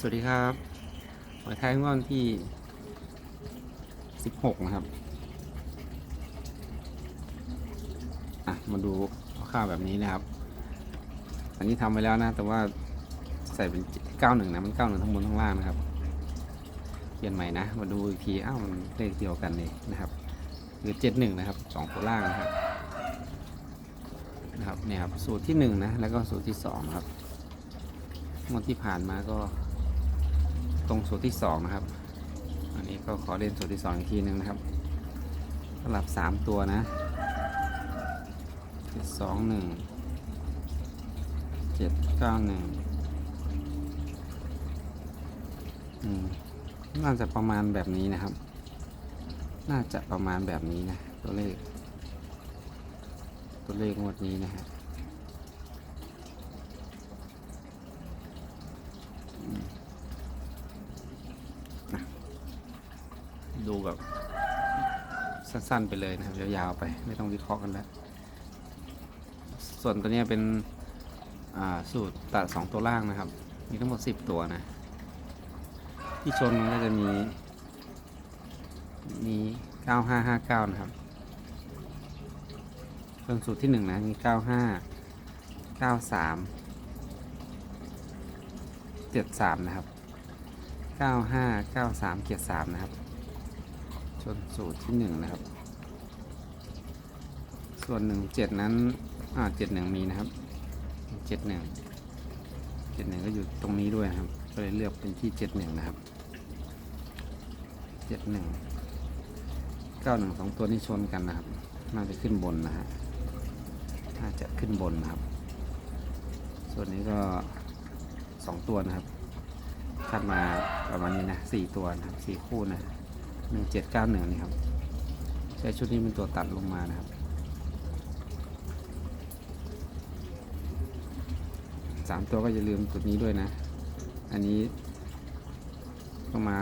สวัสดีครับหวยไทยงวดวันที่ 16 นะครับ อะ มาดูข้าวแบบนี้นะครับ อันนี้ทำไปแล้วนะ แต่ว่าใส่เป็น 91 นะ มัน 91 ทั้งบนทั้งล่างนะครับ เปลี่ยนใหม่นะ มาดูอีกที อ้าวมันเลขเดียวกันเลยนะครับหรือ 71 นะครับสองตัวล่างนะครับ นะครับ เนี่ยครับ สูตรที่ 1 นะ แล้วก็สูตรที่2ครับงวดที่ผ่านมาก็ ตรงสูตรที่สองนะครับ อันนี้ก็ขอเล่นสูตรที่สองอีกทีหนึ่งนะครับสลับสามตัวนะเจ็ดสองหนึ่งเจ็ดเก้าหนึ่งน่าจะประมาณแบบนี้นะครับ น่าจะประมาณแบบนี้นะ ตัวเลข ตัวเลขงวดนี้นะฮะ ดูแบบสั้นๆไปเลยนะครับ ยาวๆไปไม่ต้องวิเคราะห์กันแล้ว ส่วนตัวเนี้ยเป็นสูตรตัดสองตัวล่างนะครับ มีทั้งหมด 10 ตัวนะ ที่ชนมันก็จะมี มี 9559 นะครับส่วนสูตรที่ 1 นะ มี 95 93 73 นะครับ 95 93 73 นะครับ ส่วนสูตรที่หนึ่งนะครับ ส่วนหนึ่งเจ็ดนั้น อ่าเจ็ดหนึ่งมีนะครับเจ็ดหนึ่งเจ็ดหนึ่งก็อยู่ตรงนี้ด้วยนะครับ ก็เลยเลือกเป็นที่เจ็ดหนึ่งนะครับเจ็ดหนึ่งเก้าหนึ่งสองตัวนี้ชนกันนะครับ น่าจะขึ้นบนนะฮะน่าจะขึ้นบนนะครับ ส่วนนี้ก็สองตัวนะครับคัดมาประมาณนี้นะสี่ตัวนะครับสี่คู่นะ หนึ่งเจ็ดเก้าหนึ่งนี่ครับ ใช้ชุดนี้เป็นตัวตัดลงมานะครับสามตัวก็อย่าลืมตัวนี้ด้วยนะ อันนี้ก็มา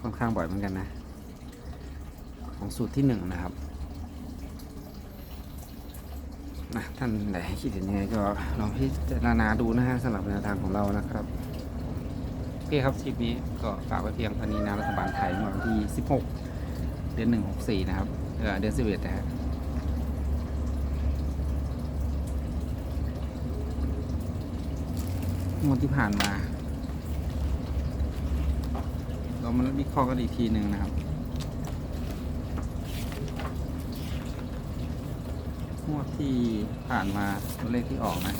ค่อนข้างบ่อยเหมือนกันนะ ของสูตรที่หนึ่งนะครับนะท่านไหนคิดเห็นยังไงก็ลองพิจารณาดูนะฮะสำหรับแนวทางของเรานะครับ อเคครับคลิปนี้ก็ฝากไว้เพียงเท่านี้นะรัฐบาลไทยเมื่อวันที่ 16 เดือน 1 64 นะครับเออเดือน11นะฮะงวดที่ผ่านมา เรามาวิเคราะห์กันอีกทีหนึ่งนะครับงวดที่ผ่านมาตัวเลขที่ออกนะ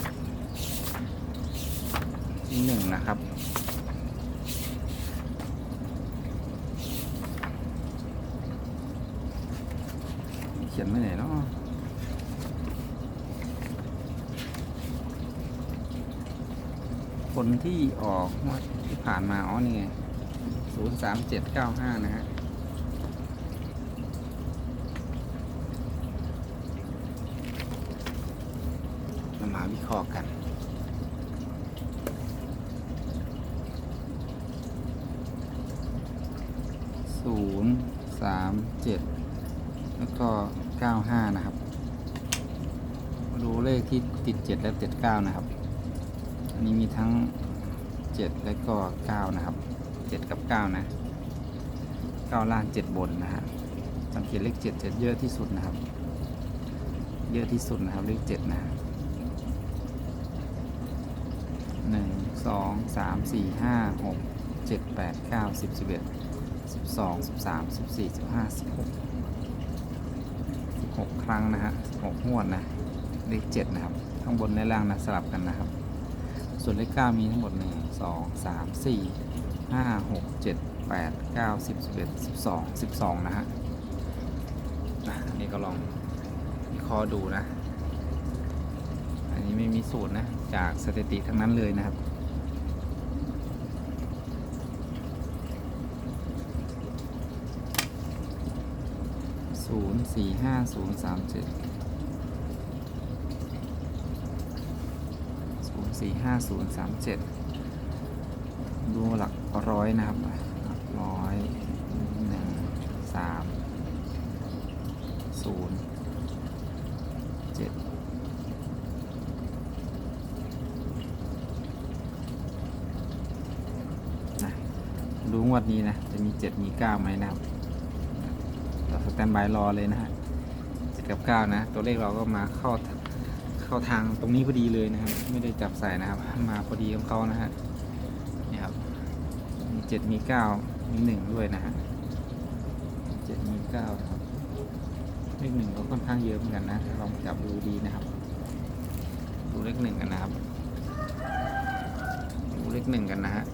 ที่หนึ่งนะครับ ขียนไม่ไหนเนาะคนที่ออกที่ผ่านมาอ๋อนี่ไงศูนย์สามเจ็ดเก้าห้านะฮะเรามาวิเคราะห์กันศูนย์สามเจ็ดแล้วก็ 95 นะครับ มาดูเลขที่ติด 7 และติด9นะครับ อันนี้มีทั้ง 7 และก็ 9 นะครับ 7 กับ 9 นะ 9 ล่าง 7 บนนะฮะสังเกตเลข 7 7 เยอะที่สุดนะครับ เยอะที่สุดนะครับเลข 7 นะหนึ่งสองสามสี่ห้าหกเจ็ดแปดเก้าสิบสิบเอ็ดสิบสองสิบสามสิบสี่สิบห้าสิบหก 6 ครั้งนะฮะ6งวดนะเลข7นะครับข้างบนและล่างนะสลับกันนะครับ ส่วนเลข9มีทั้งหมด 1 2 3 4 5 6 7 8 9 10 11 12 12 นะฮะอะอันนี้ก็ลองวิเคราะห์ดูนะ อันนี้ไม่มีสูตรนะ จากสถิติทั้งนั้นเลยนะครับ ศูนย์สี่ห้าศูนย์สามเจ็ดศูนย์สี่ห้าศูนย์สามเจ็ดดูหลักร้อยนะครับ หลักร้อยหนึ่งสามศูนย์เจ็ดดูงวดนี้นะ จะมีเจ็ดมีเก้าไหมนะครับ เราสแตนบายรอเลยนะฮะเจ็ดกับเก้านะ ตัวเลขเราก็มาเข้าเข้าทางตรงนี้พอดีเลยนะครับ ไม่ได้จับใส่นะครับ มาพอดีของเขานะฮะนี่ครับมีเจ็ดมีเก้ามีหนึ่งด้วยนะฮะเจ็ดมีเก้าครับเลขหนึ่งก็ค่อนข้างเยอะเหมือนกันนะลองจับดูดีนะครับ ดูเลขหนึ่งกันนะครับ ดูเลขหนึ่งกันนะฮะ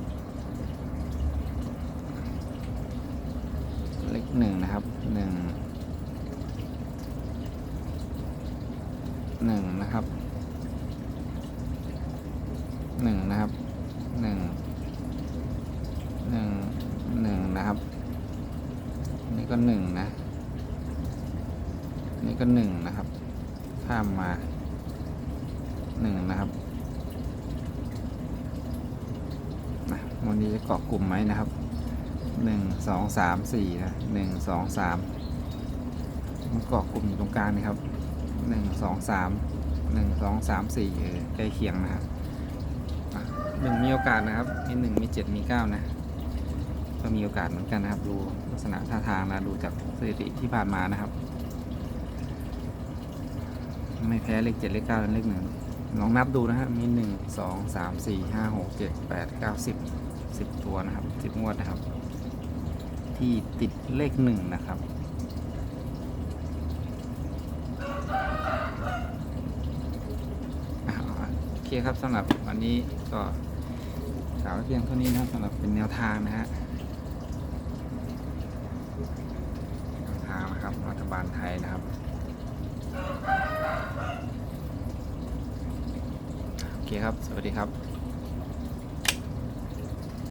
เลข หนึ่งนะครับหนึ่งหนึ่งนะครับหนึ่งนะครับหนึ่งหนึ่งหนึ่งนะครับ นี่ก็หนึ่งนะนนี่ก็หนึ่งนะครับ ข้ามมาหนึ่งนะครับนะวันนี้จะเกาะกลุ่มไหมนะครับ หนึ่งสองสามสี่นะหนึ่งสองสามมันเกาะกลุ่มอยู่ตรงกลางนี่ครับหนึ่งสองสามหนึ่งสองสามสี่เออใกล้เคียงนะครับหนึ่งมีโอกาสนะครับ มีหนึ่งมีเจ็ดมีเก้านะก็มีโอกาสเหมือนกันนะครับ ดูลักษณะท่าทางนะดูจากสถิติที่ผ่านมานะครับ ไม่แพ้เลขเจ็ดเลขเก้าและเลขหนึ่งลองนับดูนะฮะมีหนึ่งสองสามสี่ห้าหกเจ็ดแปดเก้าสิบสิบตัวนะครับสิบงวดนะครับ ที่ติดเลขหนึ่งนะครับอ่าโอเคครับสำหรับวันนี้ก็กล่าวเพียงเท่านี้นะครับสำหรับเป็นแนวทางนะฮะแนวทางนะครับรัฐบาลไทยนะครับโอเคครับ สวัสดีครับ